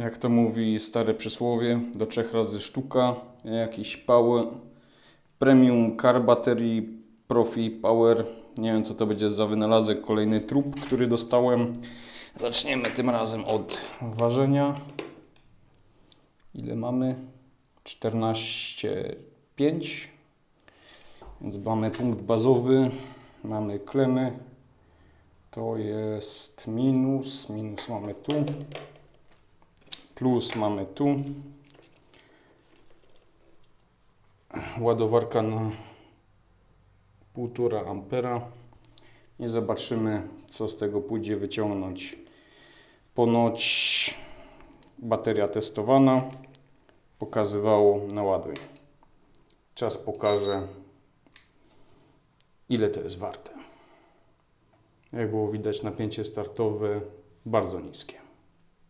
Jak to mówi stare przysłowie, do trzech razy sztuka, jakiś power, premium car battery, profi power. Nie wiem co to będzie za wynalazek, kolejny trup, który dostałem. Zaczniemy tym razem od ważenia. Ile mamy? 14,5. Więc mamy punkt bazowy, mamy klemy. To jest minus, minus mamy tu. Plus mamy tu. Ładowarka na 1,5 ampera. I zobaczymy, co z tego pójdzie wyciągnąć. Ponoć bateria testowana pokazywało naładuj. Czas pokaże, ile to jest warte. Jak było widać, napięcie startowe bardzo niskie.